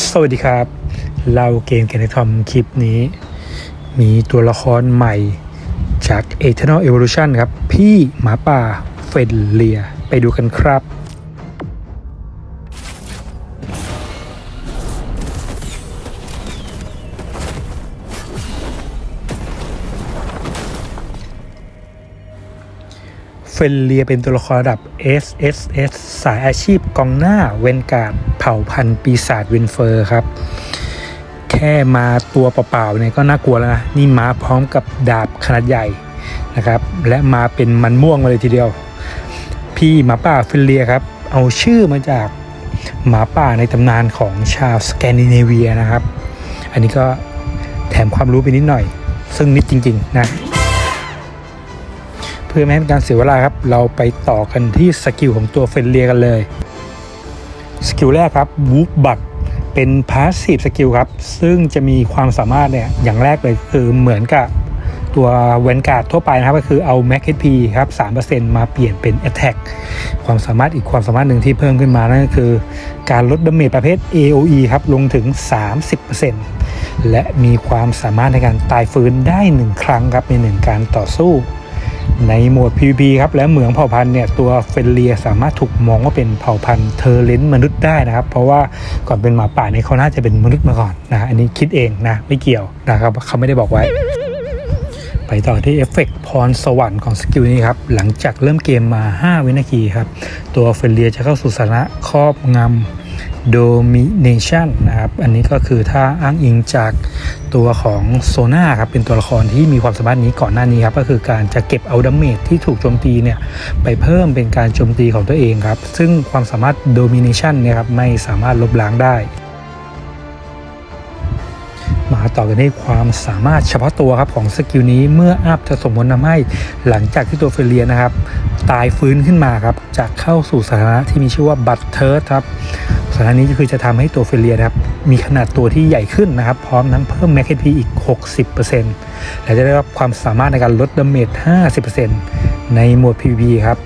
สวัสดีครับ เราเกมเกมทอมคลิปนี้ มีตัวละครใหม่จาก Eternal Evolution ครับ พี่หมาป่าเฟนเลีย ไปดูกันครับ ฟนเลียเป็นตัวละครระดับ SSS สายอาชีพกองหน้าเวนการ์ดเผ่าพันธุ์ปีศาจวินเฟอร์ครับ แค่มาตัวเปล่าๆเนี่ยก็น่ากลัวแล้วนะ นี่มาพร้อมกับดาบขนาดใหญ่นะครับ และมาเป็นมันม่วงมาเลยทีเดียว พี่หมาป่าเฟนเลียครับ เอาชื่อมาจากหมาป่าในตำนานของชาวสแกนดิเนเวียนะครับ อันนี้ก็แถมความรู้ไปนิดหน่อย ซึ่งนิดจริง ๆ นะ พื่อไม่ให้เป็นการเสียเวลาครับ เราไปต่อกันที่สกิลของตัวเฟนเลียกันเลย สกิลแรกครับวูฟบัตเป็นพาสซีฟสกิลครับ ซึ่งจะมีความสามารถเนี่ย อย่างแรกเลยคือเหมือนกับตัวเวนการ์ดทั่วไปนะครับ ก็คือเอา Max HP ครับ 3%มาเปลี่ยนเป็น Attack ความสามารถอีกความสามารถหนึ่งที่เพิ่มขึ้นมานั่นก็คือ การลดดาเมจประเภท AOE ครับ ลงถึง 30%และมีความสามารถในการตายฟื้นได้ 1 ครั้งครับในหนึ่งการต่อสู้ ในหมวด PVP ครับและเหมืองเผ่าพันธุ์เนี่ยตัวเฟนเลียสามารถถูกมองว่าเป็นเผ่าพันธุ์เทอร์เลนมนุษย์ได้นะครับ เพราะว่าก่อนเป็นหมาป่าเนี่ยเขาน่าจะเป็นมนุษย์มาก่อนนะอันนี้คิดเองนะไม่เกี่ยวนะครับเขาไม่ได้บอกไว้ไปต่อที่เอฟเฟกต์พรสวรรค์ของสกิลนี้ครับ หลังจากเริ่มเกมมา 5 วินาทีครับ ตัวเฟนเลียจะเข้าสู่สถานะครอบงำ Domination นะครับ อันนี้ก็คือถ้าอ้างอิงจากตัวของโซนาครับ เป็นตัวละครที่มีความสามารถนี้ก่อนหน้านี้ครับ ก็คือการจะเก็บเอาดาเมจที่ถูกโจมตีเนี่ย ไปเพิ่มเป็นการโจมตีของตัวเองครับ ซึ่งความสามารถ Domination เนี่ยครับ ไม่สามารถลบล้างได้มาต่อกันที่ความสามารถเฉพาะตัวครับของสกิลนี้เมื่ออัพจะสมมติทำให้หลังจากที่ตัวเฟรเลียนะครับ ตายฟื้นขึ้นมาครับจะเข้าสู่สถานะที่มีชื่อว่าบัตเทิร์ครับ ถานะนี้ก็คือจะทำให้ตัวเฟรเลียนะครับมีขนาดตัวที่ใหญ่ขึ้นนะครับ พร้อมทั้งเพิ่มแมคเคพีอีก 60%และจะได้รับความสามารถในการลดดาเมจ 50%ในหมวด PVP ครับ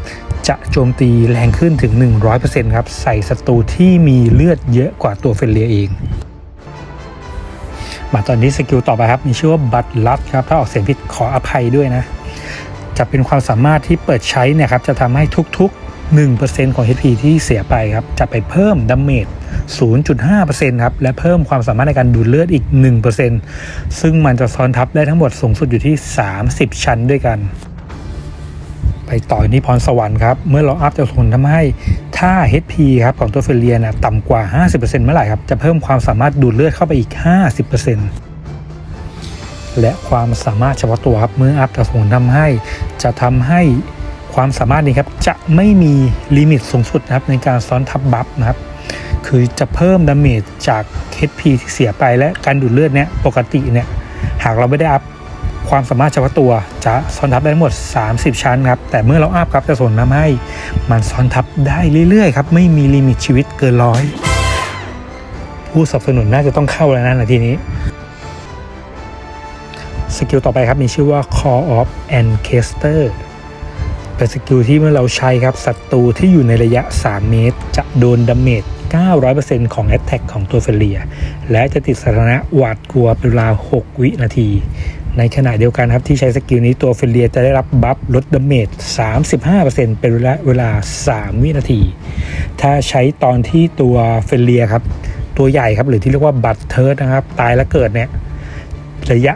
จะโจมตีแรงขึ้นถึง 100%ครับใส่ศัตรูที่มีเลือดเยอะกว่าตัวเฟรเลียเองมาตอนนี้สกิลต่อไปครับ มีชื่อว่าบัตลัดครับ ถ้าออกเสียงผิดขออภัยด้วยนะ จะเป็นความสามารถที่เปิดใช้เนี่ยครับ จะทำให้ทุกๆ 1%ของ HP ที่เสียไปครับ จะไปเพิ่มดาเมจ 0.5%ครับ และเพิ่มความสามารถในการดูดเลือดอีก 1%ซึ่งมันจะซ้อนทับได้ทั้งหมดสูงสุดอยู่ที่ 30 ชั้นด้วยกัน ไปต่อที่พรสวรรค์ครับ เมื่อเราอัพจะส่งทำให้ถ้า HP ครับของตัวเฟรเลียนะต่ำกว่า 50%เมื่อไหร่ครับ จะเพิ่มความสามารถดูดเลือดเข้าไปอีก 50%และความสามารถเฉพาะตัวครับเมื่ออัพจะส่งทำให้จะทำให้ ความสามารถนี้ครับจะไม่มีลิมิตสูงสุดนะครับในการซ้อนทับบัฟนะครับคือจะเพิ่มดาเมจจาก HP ที่เสียไปและการดูดเลือดเนี่ยปกติเนี่ยหากเราไม่ได้อัพความสามารถเฉพาะตัวจะซ้อนทับได้ทั้งหมด 30 ชั้นครับแต่เมื่อเราอัพครับจะส่งทำให้มันซ้อนทับได้เรื่อยๆครับไม่มีลิมิตชีวิตเกินร้อยผู้สนับสนุนน่าจะต้องเข้าแล้วนะนทีนี้สกิลต่อไปครับมีชื่อว่า Call of Ancestor เป็นสกิลที่เมื่อเราใช้ครับศัตรูที่อยู่ในระยะ 3 เมตร จะโดนดาเมจ 900%ของ Attack ของตัวเฟเลีย และจะติดสถานะหวาดกลัวเป็นเวลา 6 วินาที ในขณะเดียวกันครับที่ใช้สกิลนี้ตัวเฟเลียจะได้รับบัฟลดดาเมจ 35%เป็นเวลาเวลา3วินาที ถ้าใช้ตอนที่ตัวเฟเลียครับตัวใหญ่ครับหรือที่เรียกว่าบัตเทิร์ดนะครับตายแล้วเกิดเนี่ย ระยะ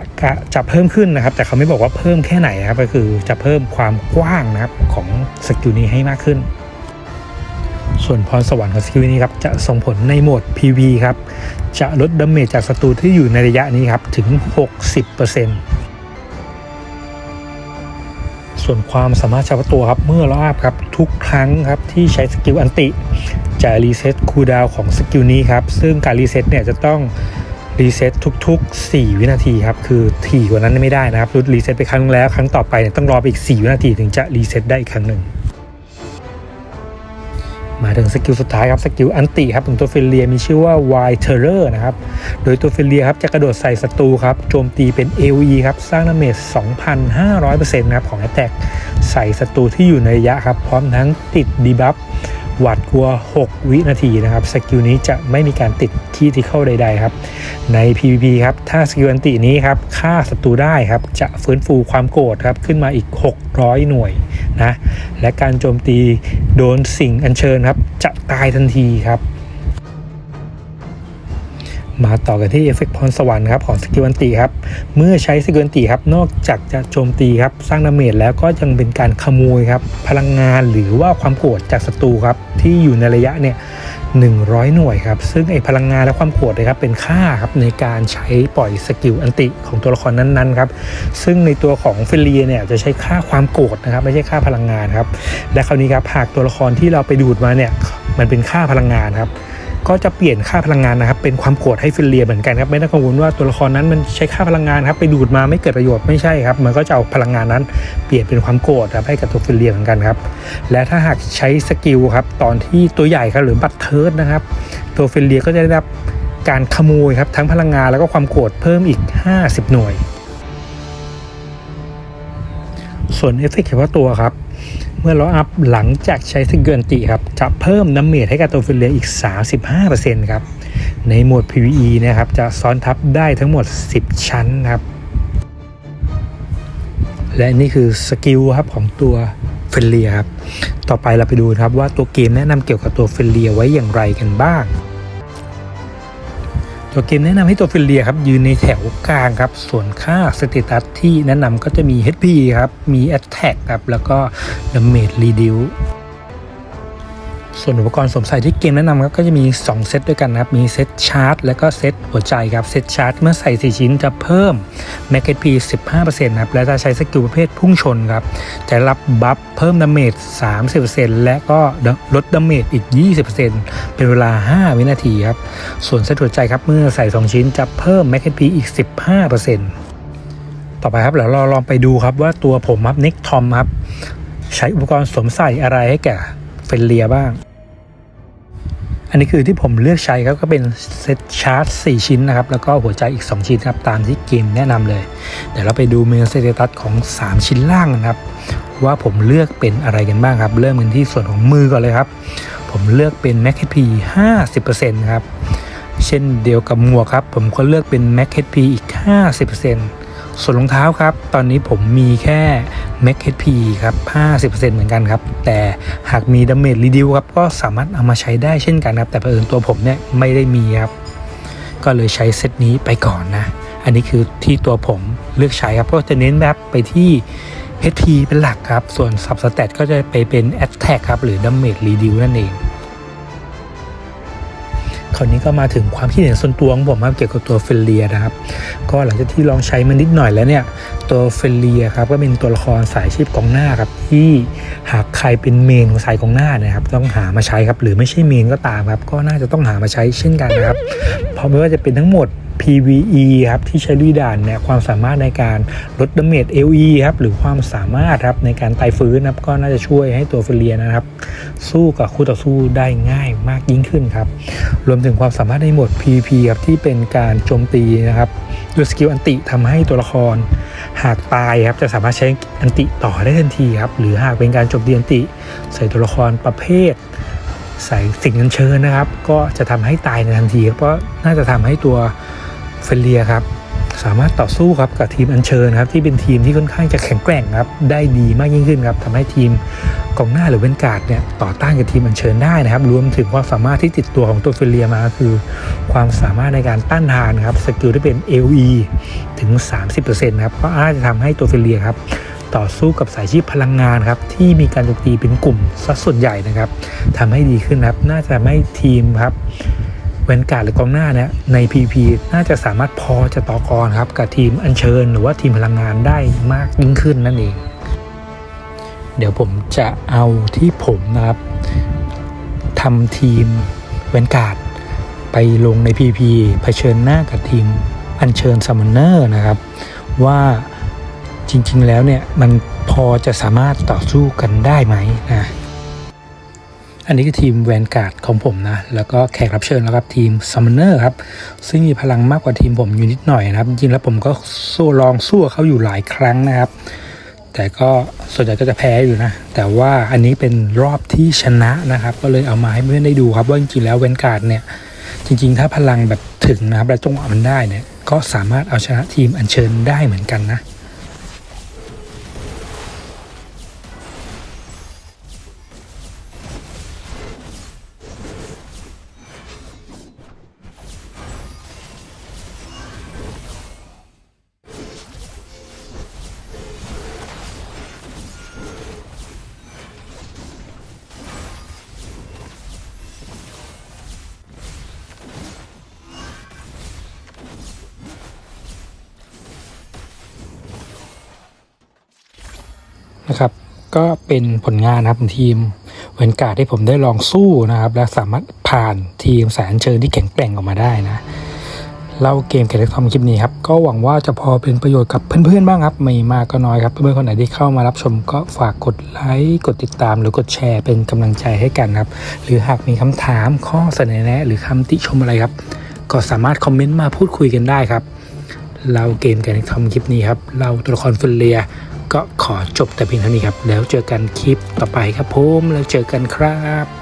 จะเพิ่มขึ้นนะครับ แต่เขาไม่บอกว่าเพิ่มแค่ไหนนะครับ ก็คือจะเพิ่มความกว้างนะครับของสกิลนี้ให้มากขึ้น ส่วนพรสวรรค์ของสกิลนี้ครับจะส่งผลในโหมด PV ครับ จะลดดาเมจจากศัตรูที่อยู่ในระยะนี้ครับถึง 60%ส่วนความสามารถเฉพาะตัวครับเมื่อราอัพครับทุกครั้งครับที่ใช้สกิลอันติจะรีเซ็ตคูลดาวของสกิลนี้ครับ ซึ่งการรีเซ็ตเนี่ยจะต้อง รีเซ็ตทุก ๆ 4 วินาทีครับ คือถี่กว่านั้นไม่ได้นะครับรุดรีเซ็ตไปครั้งแล้ว ครั้งต่อไปเนี่ยต้องรอไปอีก 4 วินาทีถึงจะรีเซ็ตได้อีกครั้งหนึ่ง มาถึงสกิลสุดท้ายครับสกิลอันติครับของตัวเฟลเลียมีชื่อว่า Y Terror นะครับ โดยตัวเฟลเลียครับจะกระโดดใส่ศัตรูครับโจมตีเป็น AOE ครับสร้างดาเมจ 2,500%นะครับของ Attack ใส่ศัตรูที่อยู่ในระยะครับพร้อมทั้งติดดีบัฟ หวัดกลัว 6 วินาทีนะครับสกิลนี้จะไม่มีการติดคีย์ที่เข้าใดๆครับใน PVP ครับถ้าสกิลอันตินี้ครับฆ่าศัตรูได้ครับจะฟื้นฟูความโกรธครับขึ้นมาอีก 600 หน่วยนะและการโจมตีโดนสิ่งอัญเชิญครับจะตายทันทีครับ มาต่อกันที่เอฟเฟกต์พรสวรรค์ครับของสกิลอันติครับ เมื่อใช้สกิลันติครับ นอกจากจะโจมตีครับ สร้างดาเมจแล้วก็ยังเป็นการขโมยครับ พลังงานหรือว่าความโกรธจากศัตรูครับ ที่อยู่ในระยะเนี่ย100 หน่วยครับ ซึ่งไอพลังงานและความโกรธนะครับเป็นค่าครับในการใช้ปล่อยสกิลอันติของตัวละครนั้นๆครับซึ่งในตัวของเฟลเลียเนี่ยจะใช้ค่าความโกรธนะครับไม่ใช่ค่าพลังงานครับและคราวนี้ครับหากตัวละครที่เราไปดูดมาเนี่ยมันเป็นค่าพลังงานครับ ก็จะเปลี่ยนค่าพลังงานนะครับ เป็นความโกรธให้ฟิลเลียเหมือนกันครับ ไม่ต้องกังวลว่าตัวละครนั้นมันใช้ค่าพลังงานครับไปดูดมาไม่เกิดประโยชน์ไม่ใช่ครับ มันก็จะเอาพลังงานนั้นเปลี่ยนเป็นความโกรธครับให้กับตัวฟิลเลียเหมือนกันครับ และถ้าหากใช้สกิลครับตอนที่ตัวใหญ่ครับหรือบัตเทิร์ดนะครับ ตัวฟิลเลียก็จะได้รับการขโมยครับทั้งพลังงานแล้วก็ความโกรธเพิ่มอีก 50 หน่วย ส่วนเอฟเฟกต์เฉพาะตัวครับ เมื่อเราอัพหลังจากใช้สกิลติครับ จะเพิ่มน้ำเมจให้กับตัวฟิลเลียอีก 35%ครับ ในโหมด PVE นะครับ จะซ้อนทับได้ทั้งหมด 10 ชั้นครับ และนี่คือสกิลครับของตัวเฟลเลียครับ ต่อไปเราไปดูครับว่าตัวเกมแนะนำเกี่ยวกับตัวเฟลเลียไว้อย่างไรกันบ้าง ตัวเกมแนะนำให้ตัวฟิลเลียครับยืนในแถวกลางครับ ส่วนค่าสเตตัสที่แนะนำก็จะมี HP ครับ มี Attack ครับ แล้วก็ Damage Reduce ส่วนอุปกรณ์สวมใส่ที่เกมแนะนำครับก็จะมี 2 เซตด้วยกันนะครับ มีเซตชาร์จ และก็เซตหัวใจครับ เซตชาร์จเมื่อใส่ 4 ชิ้นจะเพิ่ม Max HP 15%ครับ และถ้าใช้สกิลประเภทพุ่งชนครับ จะรับบัฟเพิ่มดาเมจ 30%และก็ลดดาเมจอีก 20%เป็นเวลา 5 วินาทีครับ ส่วนเซตหัวใจครับเมื่อใส่ 2 ชิ้นจะเพิ่ม Max HP อีก 15%ต่อไปครับเดี๋ยวเราลองไปดูครับว่าตัวผมครับนิกทอมครับใช้อุปกรณ์สวมใส่อะไรให้แก่ เฟลเลียบ้าง อันนี้คือที่ผมเลือกใช้ครับก็เป็นเซตชาร์จ 4 ชิ้นนะครับ แล้วก็หัวใจอีก 2 ชิ้นครับ ตามที่เกมแนะนำเลย เดี๋ยวเราไปดูเมนูสเตตัสของ 3 ชิ้นล่างนะครับ ว่าผมเลือกเป็นอะไรกันบ้างครับ เริ่มกันที่ส่วนของมือก่อนเลยครับ ผมเลือกเป็น Max HP 50%ครับเช่นเดียวกับหมวกครับ ผมก็เลือกเป็น Max HP อีก 50% ส่วนรองเท้าครับ ตอนนี้ผมมีแค่ Max HP ครับ 50%เหมือนกันครับ แต่หากมี Damage Reduce ครับ ก็สามารถเอามาใช้ได้เช่นกันครับ แต่เผอิญตัวผมเนี่ยไม่ได้มีครับ ก็เลยใช้เซตนี้ไปก่อนนะ อันนี้คือที่ตัวผมเลือกใช้ครับ ก็จะเน้นแบบไปที่ HP เป็นหลักครับ ส่วน Substat ก็จะไปเป็น Attack ครับ หรือ Damage Reduce นั่นเอง คราวนี้ก็มาถึงความคิดเห็นส่วนตัวของผมครับเกี่ยวกับตัวเฟลเลียนะครับ ก็หลังจากที่ลองใช้มันนิดหน่อยแล้วเนี่ยตัวเฟลเลียครับก็เป็นตัวละครสายชีพกองหน้าครับที่หากใครเป็นเมนของสายกองหน้านะครับต้องหามาใช้ครับหรือไม่ใช่เมนก็ตามครับก็น่าจะต้องหามาใช้เช่นกันนะครับเพราะไม่ว่าจะเป็นทั้งหมด PVE ครับที่ใช้ลุยด่านเนี่ยความสามารถในการลดดาเมจ LE ครับหรือความสามารถครับในการตายฟื้นนะครับก็น่าจะช่วยให้ตัวเฟเลียนะครับ สู้กับคู่ต่อสู้ได้ง่ายมากยิ่งขึ้นครับ รวมถึงความสามารถในหมด PVP ครับที่เป็นการโจมตีนะครับด้วยสกิลอันติทำให้ตัวละคร หากตายครับจะสามารถใช้อันติต่อได้ทันทีครับหรือหากเป็นการโจมตีอันติ ใส่ตัวละครประเภทใส่สิ่งอัญเชิญนะครับ ก็จะทำให้ตายในทันทีเพราะน่าจะทำให้ตัว เฟลเลียครับ สามารถต่อสู้ครับกับทีมอัญเชิญครับ ที่เป็นทีมที่ค่อนข้างจะแข็งแกร่งครับ ได้ดีมากยิ่งขึ้นครับทำให้ทีมกองหน้าหรือเวนการ์ดเนี่ยต่อต้านกับทีมอัญเชิญได้นะครับ รวมถึงความสามารถที่ติดตัวของตัวเฟลเลียมาคือ ความสามารถในการต้านทานครับสกิลที่เป็น LE ถึง 30%ครับก็อาจจะทำให้ตัวเฟลเลียครับต่อสู้กับสายชีพพลังงานครับที่มีการโจมตีเป็นกลุ่มสัดส่วนใหญ่นะครับทำให้ดีขึ้นครับ น่าจะทำให้ทีมครับ วนการ์ดหรือกองหน้าเนี่ยใน PP น่าจะสามารถพอจะต่อกรครับกับทีมอัญเชิญ หรือว่าทีมพลังงานได้มากยิ่งขึ้นนั่นเอง เดี๋ยวผมจะเอาที่ผมนะครับทำทีมเวนการ์ดไปลงใน PP เผชิญหน้ากับทีมอัญเชิญซัมมอนเนอร์นะครับ ว่าจริงๆแล้วเนี่ยมันพอจะสามารถต่อสู้กันได้ไหมนะ อันนี้คือทีมแวนการ์ดของผมนะ แล้วก็แขกรับเชิญแล้วครับทีมซัมมอนเนอร์ครับ ซึ่งมีพลังมากกว่าทีมผมอยู่นิดหน่อยนะครับ จริงแล้วผมก็สู้ลองสู้เขาอยู่หลายครั้งนะครับ แต่ก็ส่วนใหญ่ก็จะแพ้อยู่นะ แต่ว่าอันนี้เป็นรอบที่ชนะนะครับ ก็เลยเอามาให้เพื่อนได้ดูครับว่าจริงๆแล้วเวนการ์ดเนี่ยจริง ๆ ถ้าพลังแบบถึงนะครับและจงหวะมันได้เนี่ยก็สามารถเอาชนะทีมอัญเชิญได้เหมือนกันนะ นะครับ ก็เป็นผลงานนะครับทีมเวนการ์ดที่ผมได้ลองสู้นะครับ และสามารถผ่านทีมแสนเชิญที่แข็งแกร่งออกมาได้นะเล่าเกมเกล็กทอมคลิปนี้ครับ ก็หวังว่าจะพอเป็นประโยชน์กับเพื่อนๆบ้างครับ ไม่มากก็น้อยครับ เพื่อนๆคนไหนที่เข้ามารับชมก็ฝากกดไลค์กดติดตาม หรือกดแชร์เป็นกำลังใจให้กันครับ หรือหากมีคำถามข้อเสนอแนะ หรือคำติชมอะไรครับ ก็สามารถคอมเมนต์มาพูดคุยกันได้ครับเราเกมกันทำคลิปนี้ครับเราตัวละครฟิลเลีย ก็ขอจบแต่เพียงเท่านี้ครับ แล้วเจอกันคลิปต่อไปครับผม แล้วเจอกันครับ